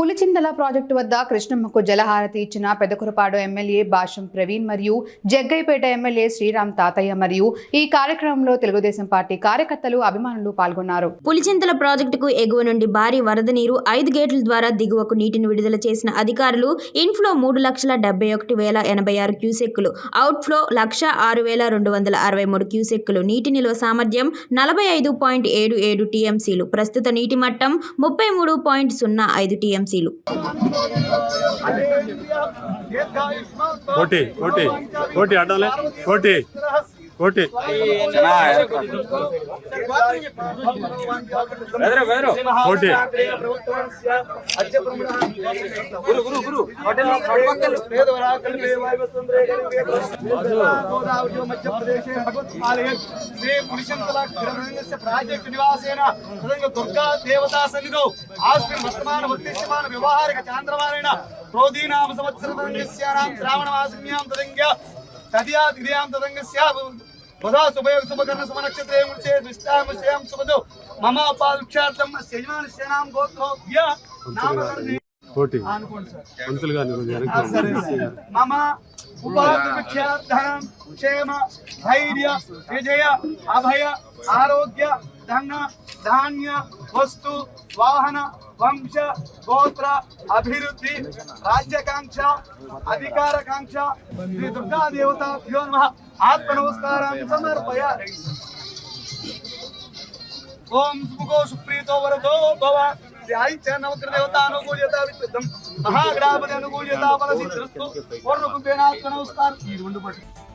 Pulichintala project వద్ద కృష్ణమ్మకు జలహారతి ఇచ్చిన Pedakurapadu MLA భాషం Praveen మరియు జగ్గైపేట ఎమ్మెల్యే శ్రీరామ్ తాతయ్య మరియు ఈ కార్యక్రమంలో తెలుగుదేశం పార్టీ కార్యకర్తలు అభిమానులు పాల్గొన్నారు. పులిచింతల ప్రాజెక్టుకు ఎగువ నుండి భారీ వరద నీరు ఐదు గేట్ల ద్వారా దిగువకు నీటిని విడుదల చేసిన అధికారులు ఇన్ఫ్లో మూడు లక్షల డెబ్బై ఒకటి వేల ఎనభై ఆరు క్యూసెక్కులు అవుట్ఫ్లో లక్ష ఆరు వేల రెండు వందల అరవై మూడు క్యూసెక్కులు నీటి నిల్వ సామర్థ్యం నలభై ఐదు పాయింట్ ఏడు ఏడు టీఎంసీలు ప్రస్తుత నీటి మట్టం ముప్పై మూడు పాయింట్ సున్నా ఐదు ఏజెన్సీలు కోటి కోటి కోటి అడ్డాలే కోటి. కోటి కోటి శ్రీ పురుషంతల ప్రాజెక్టు నివాసేన తదంగ దుర్గా దేవతా సన్నిధౌ ఆస్మిన్ వర్తమాన వర్తిష్యమాన వ్యవహారిక చాంద్రమానేన క్రోధీనామ సంవత్సరస్యానాం శ్రావణ మాసిన్యాం తదంగ తదియా తదంగస్య శుభయోగ శుభకర్ణ శుభ నక్షత్రే శుభదో మమ పాలుక్షార్థం గోత్రోభ్య నామకరణే కోటి పంతులు. మమ క్షేమ ధైర్య విజయ అభయ ఆరోగ్య ధన ధాన్య వస్తు వాహన వంశ గోత్ర అభివృద్ధి రాజ్యకాంక్ష అధికారకాంక్ష. శ్రీ దుర్గా దేవతాభ్యో నమ. ఆత్మ నమస్కారం సమర్పయ ఓం సుముఖో సుప్రీతో వరదో భవ. శ్రీ ఆదిత్య మహాగ్రాపతి అనుకూల్యత బల సిద్ధిస్తు నమస్కారం. ఈ రెండు పట్టు